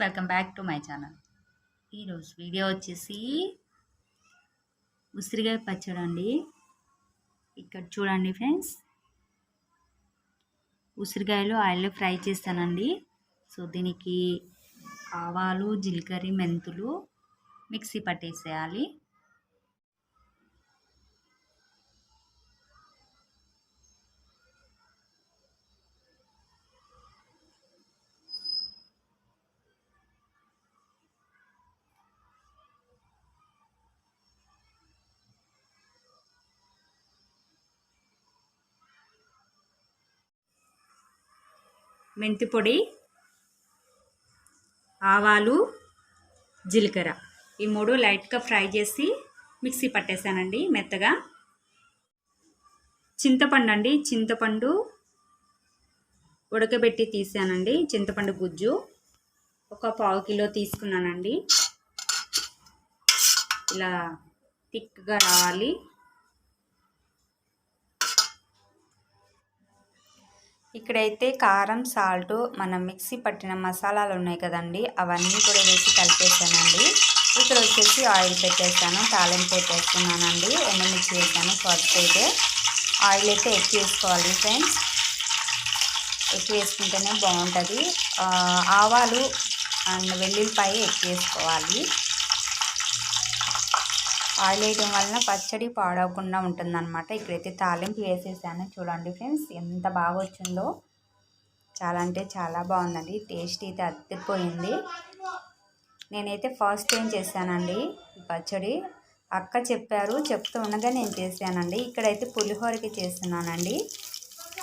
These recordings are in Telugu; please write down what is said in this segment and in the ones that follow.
Welcome back to my channel. ఈరోజు వీడియో వచ్చేసి ఉసిరికాయ పచ్చడి అండి. ఇక్కడ చూడండి ఫ్రెండ్స్. ఉసిరికాయలు ఆయిల్లో ఫ్రై చేస్తానండి. సో దీనికి ఆవాలు జీలకర్ర మెంతులు మిక్సీ పట్టేసేయాలి. మెంతి పొడి ఆవాలు జీలకర్ర. ఈ మూడు లైట్గా ఫ్రై చేసి మిక్సీ పట్టేశానండి మెత్తగా. చింతపండు అండి చింతపండు ఉడకబెట్టి తీసానండి చింతపండు గుజ్జు. ఒక పావు కిలో తీసుకున్నానండి. ఇలా థిక్గా రావాలి. ఇక్కడైతే కారం సాల్ట్ మనం మిక్సీ పట్టిన మసాలాలు ఉన్నాయి కదండి అవన్నీ కూడా వేసి కలిపేసానండి. ఇక్కడ వచ్చేసి ఆయిల్ పెట్టేస్తాను తాలింపు పెట్టేస్తున్నానండి ఎండుమిర్చి వేసాను ఫస్ట్ అయితే. ఆయిల్ అయితే ఎక్కువ వేసుకోవాలి ఫ్రెండ్స్. ఎక్కువ వేసుకుంటేనే బాగుంటుంది. ఆవాలు అండ్ వెల్లుల్లిపాయ ఎక్కువ వేసుకోవాలి. ఆయిల్ వేయడం వలన పచ్చడి పాడవకుండా ఉంటుందన్నమాట. ఇక్కడైతే తాలింపు వేసేసాను. చూడండి ఫ్రెండ్స్ ఎంత బాగా వచ్చిందో చాలా అంటే చాలా బాగుందండి. టేస్ట్ అయితే అద్దిపోయింది. నేనైతే ఫస్ట్ టైం చేశానండి పచ్చడి అక్క చెప్పారు చెప్తూ ఉండగా నేను చేశానండి. ఇక్కడైతే పులిహోరకి చేస్తున్నానండి.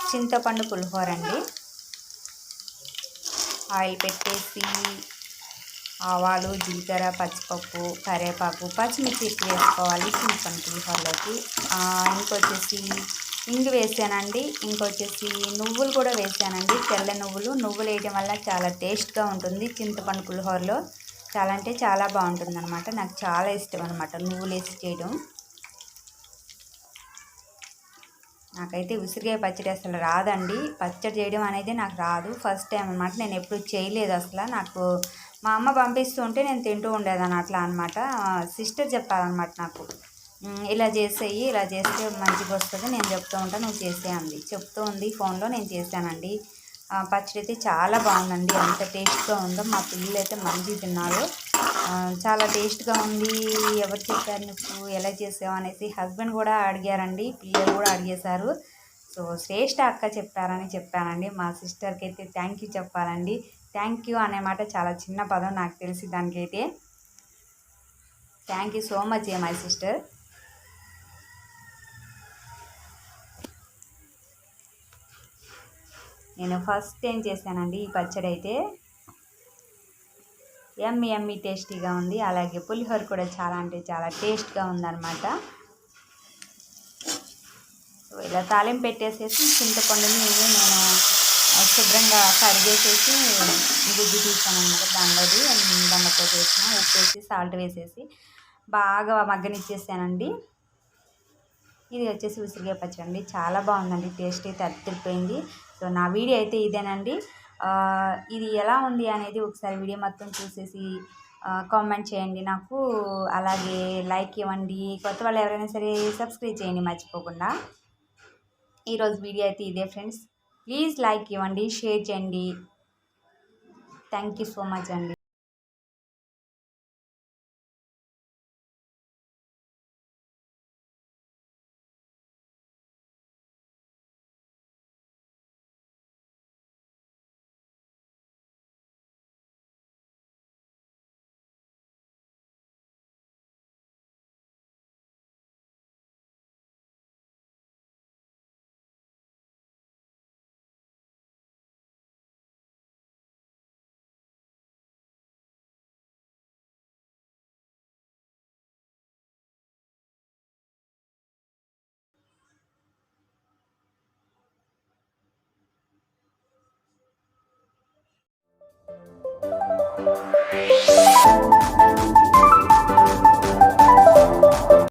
చింతపండు పులిహోర అండి. ఆయిల్ పెట్టేసి ఆవాలు జీలకర్ర పచ్చిపప్పు కరివేపాకు పచ్చిమిర్చి వేసుకోవాలి చింతపండు పులిహోరలోకి ఇంకొచ్చేసి ఇంగు వేసానండి. ఇంకొచ్చేసి నువ్వులు కూడా వేసానండి. తెల్ల నువ్వులు. నువ్వులు వేయడం వల్ల చాలా టేస్ట్గా ఉంటుంది చింతపండు పులిహోరలో చాలా అంటే చాలా బాగుంటుంది అనమాట నాకు చాలా ఇష్టం అనమాట నువ్వులు వేసి చేయడం. నాకైతే ఉసిరికాయ పచ్చడి అసలు రాదండి. పచ్చడి చేయడం అనేది నాకు రాదు. ఫస్ట్ టైం అనమాట నేను ఎప్పుడు చేయలేదు అసలు. నాకు మా అమ్మ పంపిస్తూ ఉంటే నేను తింటూ ఉండేదాన్ని అట్లా అనమాట సిస్టర్ చెప్పాలన్నమాట నాకు ఇలా చేసేయి ఇలా చేస్తే మంచిగా వస్తుంది నేను చెప్తూ ఉంటాను నువ్వు చేసే అంది. చెప్తూ ఉంది ఫోన్లో నేను చేశానండి పచ్చడి అయితే చాలా బాగుందండి ఎంత టేస్ట్గా ఉందో మా పిల్లలు అయితే మంచిగా తిన్నారు. చాలా టేస్ట్గా ఉంది ఎవరు చెప్పారు నువ్వు ఎలా చేసావు అనేసి హస్బెండ్ కూడా అడిగారండి పిల్లలు కూడా అడిగేశారు. సో శ్రేష్ఠ అక్క చెప్పారని చెప్పానండి మా సిస్టర్కి అయితే థ్యాంక్ యూ చెప్పాలండి. థ్యాంక్ యూ అనే మాట చాలా చిన్న పదం నాకు తెలిసి దానికైతే. థ్యాంక్ యూ సో మచ్ ఏ మై సిస్టర్ నేను ఫస్ట్ టైం చేశానండి ఈ పచ్చడి అయితే ఎమ్మి ఎమ్మి టేస్టీగా ఉంది. అలాగే పులిహోర కూడా చాలా అంటే చాలా టేస్ట్గా ఉందన్నమాట. ఇలా తాలింపు పెట్టేసేసి చింతపండుని నేను శుభ్రంగా కడిగేసేసి గుజ్జు తీసాను అనమాట దానిలోది దండతో చేసిన ఉప్పు వేసి సాల్ట్ వేసేసి బాగా మగ్గనిచ్చేసానండి. ఇది వచ్చేసి ఉసిరికాయ పచ్చడి చాలా బాగుందండి. టేస్ట్ అయితే అద్దరిపోయింది. సో నా వీడియో అయితే ఇదేనండి. ఇది ఎలా ఉంది అనేది ఒకసారి వీడియో మొత్తం చూసేసి కామెంట్ చేయండి నాకు. అలాగే లైక్ ఇవ్వండి. కొత్త వాళ్ళు ఎవరైనా సరే సబ్స్క్రైబ్ చేయండి మర్చిపోకుండా. ఈరోజు వీడియో అయితే ఇదే ఫ్రెండ్స్. ప్లీజ్ లైక్ ఇవ్వండి షేర్ చేయండి. థ్యాంక్ యూ సో మచ్ అండి.